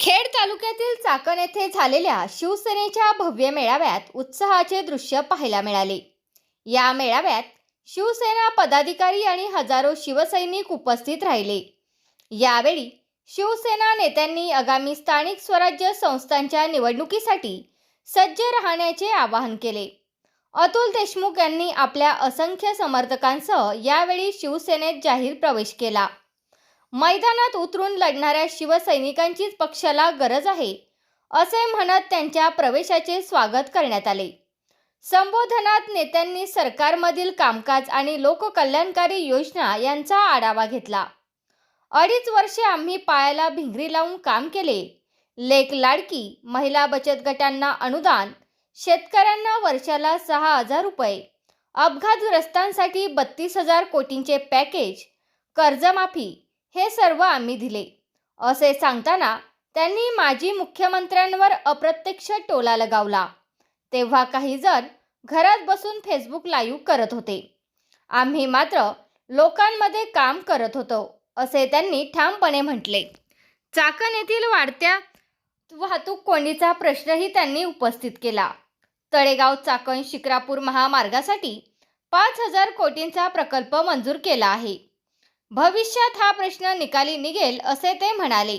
खेड तालुक्यातील चाकण येथे झालेल्या शिवसेनेच्या भव्य मेळाव्यात उत्साहाचे दृश्य पाहायला मिळाले. या मेळाव्यात शिवसेना पदाधिकारी आणि हजारो शिवसैनिक उपस्थित राहिले. यावेळी शिवसेना नेत्यांनी आगामी स्थानिक स्वराज्य संस्थांच्या निवडणुकीसाठी सज्ज राहण्याचे आवाहन केले. अतुल देशमुख यांनी आपल्या असंख्य समर्थकांसह यावेळी शिवसेनेत जाहीर प्रवेश केला. मैदानात उतरून लढणाऱ्या शिवसैनिकांचीच पक्षाला गरज आहे असे म्हणत त्यांच्या प्रवेशाचे स्वागत करण्यात आले. संबोधनात नेत्यांनी सरकारमधील कामकाज आणि लोककल्याणकारी योजना यांचा आढावा घेतला. अडीच वर्षे आम्ही पायाला भिंगरी लावून काम केले. लेक लाडकी महिला बचत गटांना अनुदान शेतकऱ्यांना वर्षाला सहा हजार रुपये अपघातग्रस्तांसाठी बत्तीस हजार कोटींचे पॅकेज कर्जमाफी हे सर्व आम्ही दिले. असे सांगताना त्यांनी माजी मुख्यमंत्र्यांवर अप्रत्यक्ष टोला लगावला. तेव्हा काही जण घरात बसून फेसबुक लाईव्ह करत होते. आम्ही मात्र लोकांमध्ये काम करत होतो असे त्यांनी ठामपणे म्हटले. चाकण येथील वाढत्या वाहतूक कोंडीचा प्रश्नही त्यांनी उपस्थित केला. तळेगाव चाकण शिक्रापूर महामार्गासाठी पाच हजार कोटींचा प्रकल्प मंजूर केला आहे. भविष्यात हा प्रश्न निकाली निघेल असे ते म्हणाले.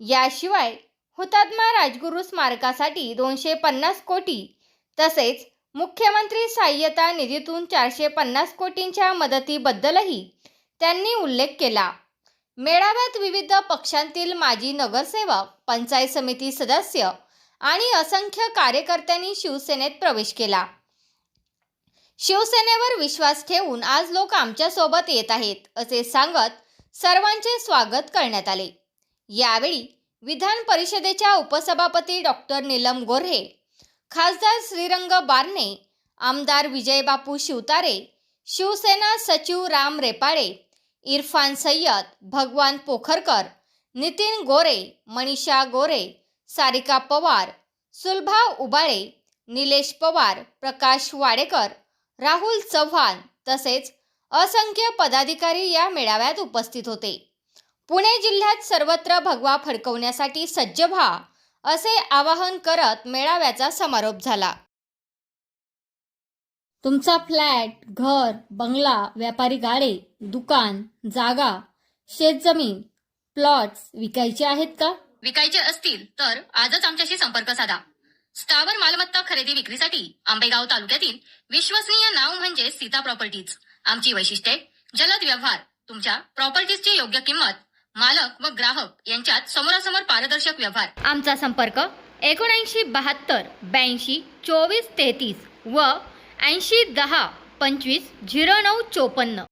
याशिवाय हुतात्मा राजगुरू स्मारकासाठी दोनशे पन्नास कोटी तसेच मुख्यमंत्री सहाय्यता निधीतून चारशे पन्नास कोटींच्या मदतीबद्दलही त्यांनी उल्लेख केला. मेळाव्यात विविध पक्षांतील माजी नगरसेवक पंचायत समिती सदस्य आणि असंख्य कार्यकर्त्यांनी शिवसेनेत प्रवेश केला. शिवसेनेवर विश्वास ठेवून आज लोक आमच्यासोबत येत आहेत असे सांगत सर्वांचे स्वागत करण्यात आले. यावेळी विधान परिषदेच्या उपसभापती डॉक्टर नीलम गोऱ्हे खासदार श्रीरंग बारणे आमदार विजयबापू शिवतारे शिवसेना सचिव राम रेपाळे इरफान सय्यद भगवान पोखरकर नितीन गोरे मनीषा गोरे सारिका पवार सुलभा उबाळे निलेश पवार प्रकाश वाडेकर राहुल चव्हाण तसेच असंख्य पदाधिकारी या मेळाव्यात उपस्थित होते. पुणे जिल्ह्यात सर्वत्र भगवा फडकवण्यासाठी सज्ज व्हा असे आवाहन करत मेळाव्याचा समारोप झाला. तुमचा फ्लॅट घर बंगला व्यापारी गाडे दुकान जागा शेतजमीन प्लॉट्स विकायचे आहेत का? विकायचे असतील तर आजच आमच्याशी संपर्क साधा. स्थावर मालमत्ता खरेदी विक्रीसाठी आंबेगाव तालुक्यातील विश्वसनीय नाव म्हणजे सीता प्रॉपर्टीज. आमची वैशिष्ट्ये जलद व्यवहार तुमच्या प्रॉपर्टीजची योग्य किंमत मालक व ग्राहक यांच्यात समोरासमोर पारदर्शक व्यवहार. आमचा संपर्क एकोणऐंशी बहात्तर ब्याऐंशी चोवीस तेहतीस व ऐंशी दहा पंचवीस झिरो नऊ चोपन्न.